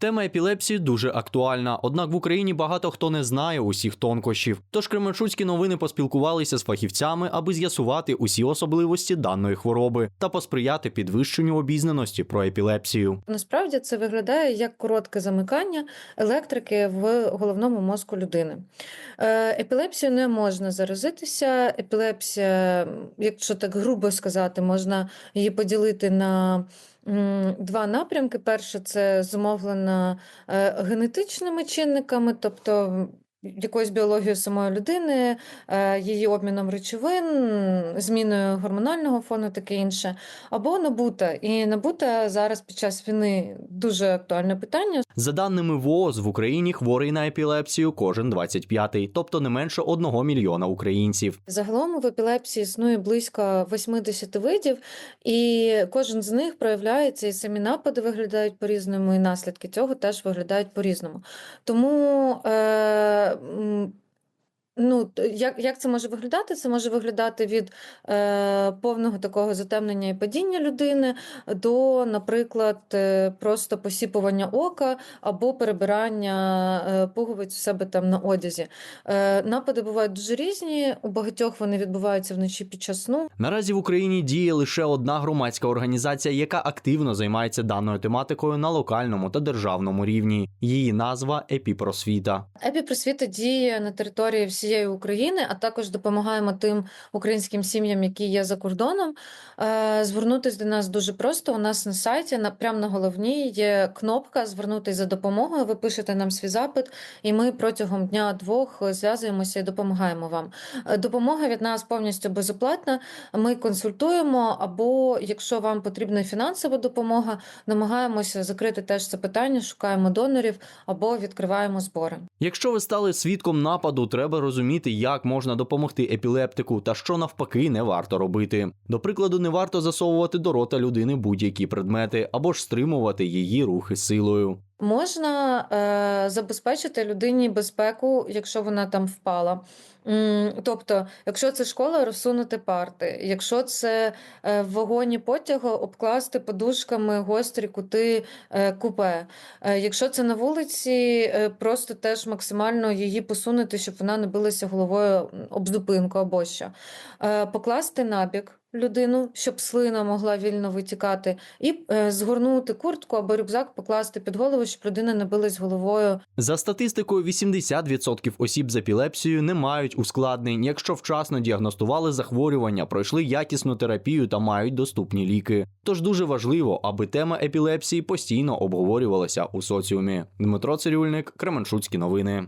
Тема епілепсії дуже актуальна, однак в Україні багато хто не знає усіх тонкощів. Тож Кременчуцькі новини поспілкувалися з фахівцями, аби з'ясувати усі особливості даної хвороби та посприяти підвищенню обізнаності про епілепсію. Насправді це виглядає як коротке замикання електрики в головному мозку людини. Е, Епілепсію не можна заразитися. Епілепсія, якщо так грубо сказати, можна її поділити на два напрямки. Перше це зумовлено е, генетичними чинниками, тобто якоюсь біологією самої людини, е, її обміном речовин, зміною гормонального фону, таке інше, або набута. І набута зараз під час війни дуже актуальне питання. За даними ВООЗ, в Україні хворий на епілепсію кожен 25-й, тобто не менше одного мільйона українців. Загалом в епілепсії існує близько 80 видів, і кожен з них проявляється, і самі напади виглядають по-різному, і наслідки цього теж виглядають по-різному. Тому е, 嗯 ну, як, як це може виглядати? Це може виглядати від е, повного такого затемнення і падіння людини до, наприклад, е, просто посіпування ока або перебирання е, пуговиць у себе там на одязі. Е, Напади бувають дуже різні. У багатьох вони відбуваються вночі під час сну. Наразі в Україні діє лише одна громадська організація, яка активно займається даною тематикою на локальному та державному рівні. Її назва Епіпросвіта. Епіпросвіта діє на території всієї України, а також допомагаємо тим українським сім'ям, які є за кордоном. Е, Звернутися до нас дуже просто. У нас на сайті, на прямо на головній, є кнопка Звернутися за допомогою. Ви пишете нам свій запит, і ми протягом дня-двох зв'язуємося і допомагаємо вам. Е, Допомога від нас повністю безоплатна. Ми консультуємо, або якщо вам потрібна фінансова допомога, намагаємося закрити теж це питання, шукаємо донорів або відкриваємо збори. Якщо ви стали свідком нападу, треба розуміти, як можна допомогти епілептику та що навпаки не варто робити. До прикладу, не варто засовувати до рота людини будь-які предмети або ж стримувати її рухи силою. Можна е, забезпечити людині безпеку, якщо вона там впала. Тобто, якщо це школа, розсунути парти, якщо це е, в вагоні потягу, обкласти подушками гострі кути е, купе. Е, Якщо це на вулиці, е, просто теж максимально її посунути, щоб вона не билася головою об зупинку або що. Е, Покласти набік людину, щоб слина могла вільно витікати, і е, згорнути куртку або рюкзак, покласти під голову, щоб людина не билась головою За статистикою, 80% осіб з епілепсією не мають ускладнень, якщо вчасно діагностували захворювання, пройшли якісну терапію та мають доступні ліки. Тож дуже важливо, аби тема епілепсії постійно обговорювалася у соціумі. Дмитро Цирюльник, Кременчуцькі новини.